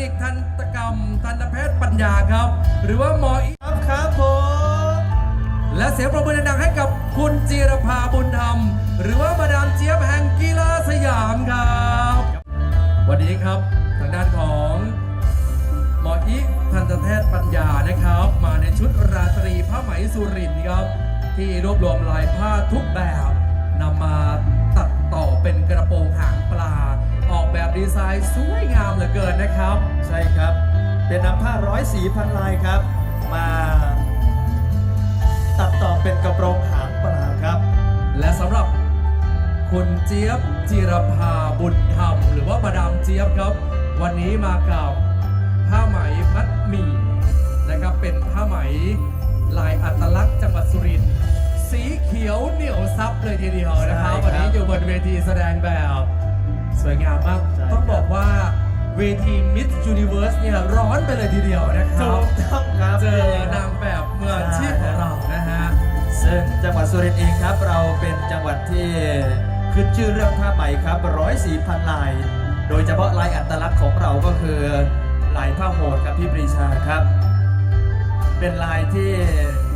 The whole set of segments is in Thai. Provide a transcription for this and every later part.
นิกทันตกรรม ทันตแพทย์ปัญญาครับ หรือว่าหมออีครับครับผมและเสียงปรบมือดังให้กับคุณจีรภาบุญธรรม หรือว่ามาดามเจี๊ยบแห่งกีฬาสยามครับ วันนี้ครับทางด้านของหมออิทันตแพทย์ปัญญานะครับ มาในชุดราตรีผ้าไหมสุรินทร์ครับ ที่รวบรวมลายผ้าทุกแบบนำมาตัดต่อเป็นกระโปรงหางปลา ดีไซน์สวยงามเหลือเกินนะครับ ใช่ครับ เป็นนำผ้าร้อยสีพันลายครับ มาตัดต่อเป็นกระโปรงหางปลาครับ และสำหรับคุณเจี๊ยบจิรภาบุญธรรม หรือว่ามาดามเจี๊ยบครับ วันนี้มากับผ้าไหมมัดหมี่นะครับเป็นผ้าไหมลายอัตลักษณ์จังหวัดสุรินทร์สีเขียวเหนียวซับเลยทีเดียวนะครับใช่ครับวันนี้อยู่บนเวทีแสดงแบบส วยงามมาก ใช่ ต้องครับบอกว่าเวที Miss Universe เนี่ยร้อนไปเลยทีเดียวนะคถูรับ กต้องครับเจอนางแบบมืออาชีพของเรานะฮะ ซึ่งจังหวัดสุรินทร์เองครับ เราเป็นจังหวัดที่ขึ้นชื่อเรื่องผ้าไหมครับร้อยสีพันลาย โดยเฉพาะลายอัตลักษณ์ของเราก็คือลายผ้าโหดครับพี่ปรีชาครับ เป็นลายที่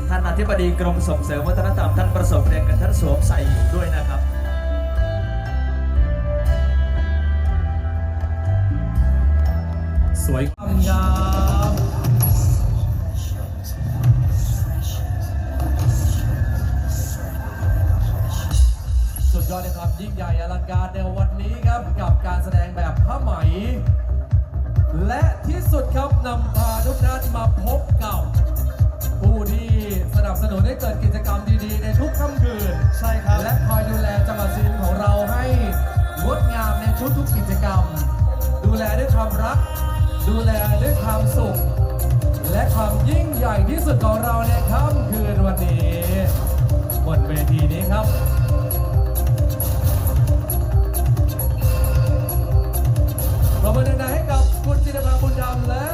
ท่านอธิบดีกรมส่งเสริมวัฒนธรรมท่านประสบเรียนกันท่านสวมใส่อยู่ สวยงามสุดยอดนะครับ ยิ่งใหญ่อลังการในวันนี้ครับ กับการแสดงแบบผ้าไหม และที่สุดครับนำพาทุกท่านมาพบกับผู้ที่สนับสนุนให้เกิดกิจกรรมดีๆ ในทุกค่ำคืน ใช่ครับ และคอยดูแลจังหวัดสุรินทร์ของเราให้งดงามในทุกๆกิจกรรม ดูแลด้วยความรัก ดูแลด้วยความสุข และความยิ่งใหญ่ที่สุดของเราในค่ำคืนวันนี้บนเวทีนี้ครับปรบมือดังๆให้กับคุณจินภาบุญดำและ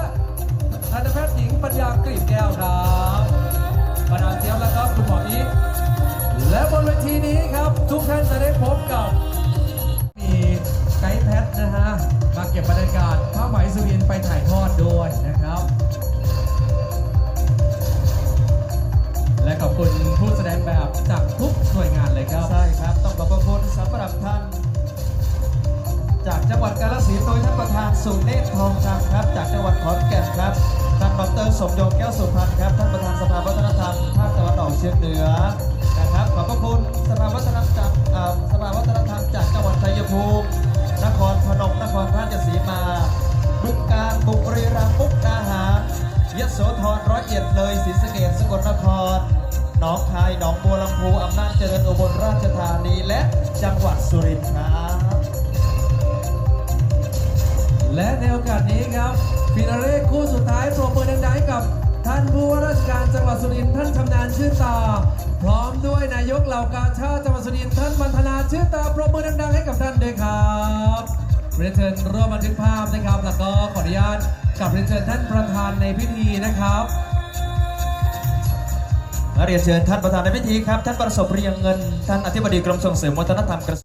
ทันตแพทย์หญิงปัญญากลีบแก้วครับมาดามเจี๊ยบและครับคุณหมออีทและบนเวทีนี้ครับ ทุกท่านจะได้ สุเนศทองคำครับ จากจังหวัดขอนแก่นครับ ท่านดรสมยงแก้วสุพรรณครับ ท่านประธานสภาวัฒนธรรมภาคตะวันออกเฉียงเหนือนะครับ ขอบพระคุณสภาวัฒนธรรมจากสภาวัฒนธรรมจากจังหวัดชัยภูมิ นครพนม นครราชสีมาบึงกาฬบุรีรัมย์มุกดาหารยโสธรร้อยเอ็ดเลยศรีสะเกษสกลนครหนองคายหนองบัวลำพูอำนาจเจริญอุบลราชธานีและจังหวัดสุรินทร์ครับ และในโอกาสนี้ครับฟินาเล่คู่สุดท้ายปรบมือดังๆกับ ท่านผู้ว่าราชการจังหวัดสุรินทร์ท่านชำนาญชื่นตา พร้อมด้วยนายกเหล่ากาชาติจังหวัดสุรินทร์ท่านมันธนาชื่นตาปรบมือดังๆให้กับท่านด้วยครับเรียนเชิญร่วมบันทึกภาพนะครับ แล้วก็ขออนุญาตกลับเรียนเชิญท่านประธานในพิธีนะครับเรียนเชิญท่านประธานในพิธีครับ ท่านประสบเรียงเงิน ท่านอธิบดีกรมส่งเสริมวัฒนธรรมกระ